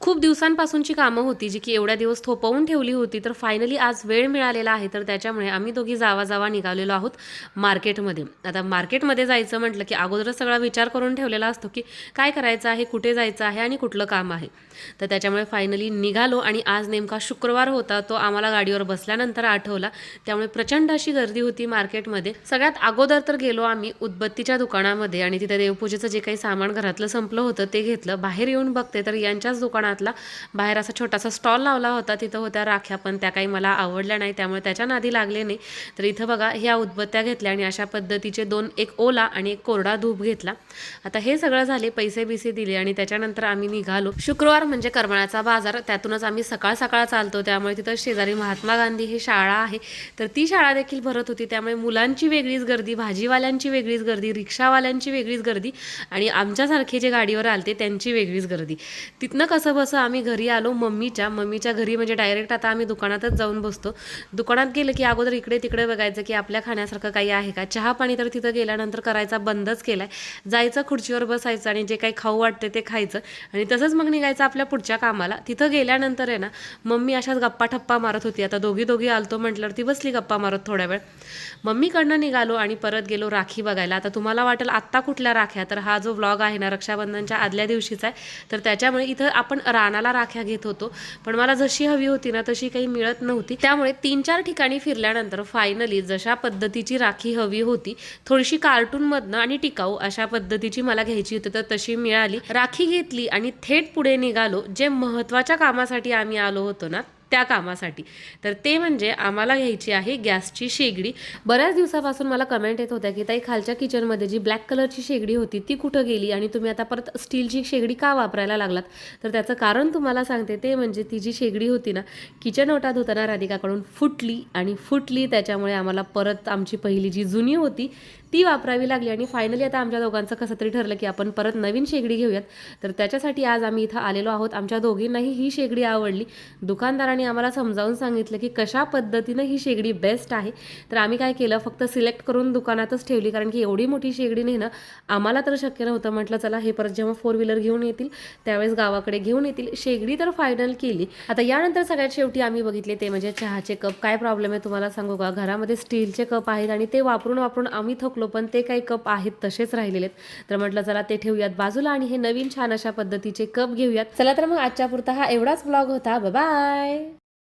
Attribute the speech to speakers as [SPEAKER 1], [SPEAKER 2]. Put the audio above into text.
[SPEAKER 1] खूप दिवसांपासूनची कामं होती जी की एवढ्या दिवस थोपवून ठेवली होती तर फायनली आज वेळ मिळालेला आहे तर त्याच्यामुळे आम्ही दोघी जावा जावा निघालेलो आहोत मार्केटमध्ये. आता मार्केटमध्ये जायचं म्हटलं की अगोदरच सगळा विचार करून ठेवलेला असतो की काय करायचं आहे कुठे जायचं आहे आणि कुठलं काम आहे. तर त्याच्यामुळे फायनली निघालो आणि आज नेमका शुक्रवार होता तो आम्हाला गाडीवर बसल्यानंतर आठवला. त्यामुळे प्रचंड अशी गर्दी होती मार्केटमध्ये. सगळ्यात अगोदर तर गेलो आम्ही उदबत्तीच्या दुकानामध्ये आणि तिथे देवपूजेचं जे काही सामान घरातलं संपलं होतं ते घेतलं. बाहेर येऊन बघते तर यांच्याच दुकानात दुकानातला बाहेर असा छोटासा स्टॉल लावला होता. तिथं होत्या राख्या पण त्या काही मला आवडल्या नाही. त्यामुळे त्याच्या नादी लागले नाही. तर इथं बघा ह्या उदबत्त्या घेतल्या आणि अशा पद्धतीचे दोन एक ओला आणि एक कोरडा धूप घेतला. आता हे सगळं झाले पैसे बिसे दिले आणि त्याच्यानंतर आम्ही निघालो. शुक्रवार म्हणजे करमाळ्याचा बाजार. त्यातूनच आम्ही सकाळ सकाळ चालतो. त्यामुळे तिथं शेजारी महात्मा गांधी ही शाळा आहे. तर ती शाळा देखील भरत होती. त्यामुळे मुलांची वेगळीच गर्दी भाजीवाल्यांची वेगळीच गर्दी रिक्षावाल्यांची वेगळीच गर्दी आणि आमच्यासारखे जे गाडीवर आलते त्यांची वेगळीच गर्दी. तिथनं कसं बसं आम्ही घरी आलो मम्मीच्या मम्मीच्या घरी म्हणजे डायरेक्ट आता आम्ही दुकानातच जाऊन बसतो. दुकानात गेलं की अगोदर इकडे तिकडे बघायचं की आपल्या खाण्यासारखं काही आहे का? चहा पाणी तर तिथं गेल्यानंतर करायचा बंदच केलाय. जायचं खुर्चीवर बसायचं आणि जे काही खाऊ वाटते ते खायचं. आणि तसंच मग निघायचं आपल्या पुढच्या कामाला. तिथं गेल्यानंतर आहे ना मम्मी अशाच गप्पा ठप्पा मारत होती. आता दोघी दोघी आलतो म्हटल्यावर ती बसली गप्पा मारत थोड्या वेळ. मम्मीकडनं निघालो आणि परत गेलो राखी बघायला. आता तुम्हाला वाटेल आत्ता कुठल्या राख्या? तर हा जो व्लॉग आहे ना रक्षाबंधनच्या आदल्या दिवशीचा आहे. तर त्याच्यामुळे इथं आपण रानाला राख्या घेत होतो. पण मला जशी हवी होती ना तशी काही मिळत नव्हती. त्यामुळे तीन चार ठिकाणी फिरल्यानंतर फायनली जशा पद्धतीची राखी हवी होती थोडीशी कार्टूनमधनं आणि टिकाऊ अशा पद्धतीची मला घ्यायची होती तर तशी मिळाली. राखी घेतली आणि थेट पुढे निघालो. जे महत्त्वाच्या कामासाठी आम्ही आलो होतो ना त्या कामासाठी. तर ते म्हणजे आम्हाला घ्यायची आहे गॅसची शेगडी. बऱ्याच दिवसापासून मला कमेंट येत होत्या की ताई खालच्या किचनमध्ये जी ब्लॅक कलरची शेगडी होती ती कुठं गेली आणि तुम्ही आता परत स्टीलची शेगडी का वापरायला लागलात? तर त्याचं कारण तुम्हाला सांगते ते म्हणजे ती जी शेगडी होती ना किचन ओटात होताना राधिकाकडून फुटली आणि फुटली त्याच्यामुळे आम्हाला परत आमची पहिली जी जुनी होती ती वापरावी लागली आणि फायनली आता आमच्या दोघांचं कसं तरी ठरलं की आपण परत नवीन शेगडी घेऊयात. तर त्याच्यासाठी आज आम्ही इथं आलेलो आहोत. आमच्या दोघींनाही ही शेगडी आवडली. दुकानदारांनी आम्हाला समजावून सांगितलं की कशा पद्धतीनं ही शेगडी बेस्ट आहे. तर आम्ही काय केलं फक्त सिलेक्ट करून दुकानातच ठेवली कारण की एवढी मोठी शेगडी नेणं आम्हाला तर शक्य नव्हतं. म्हटलं चला हे परत जेव्हा फोर व्हीलर घेऊन येतील त्यावेळेस गावाकडे घेऊन येतील. शेगडी तर फायनल केली. आता यानंतर सगळ्यात शेवटी आम्ही बघितले ते म्हणजे चहाचे कप काय प्रॉब्लेम आहे तुम्हाला सांगू का? घरामध्ये स्टीलचे कप आहेत आणि ते वापरून वापरून आम्ही थकलो पण ते काही कप आहेत तसेच राहिलेले आहेत तर म्हटलं चला ते ठेवूयात बाजूला आणि हे नवीन छान अशा पद्धतीचे कप घेऊयात. चला तर मग आजच्या पुरता हा एवढाच ब्लॉग होता. बाय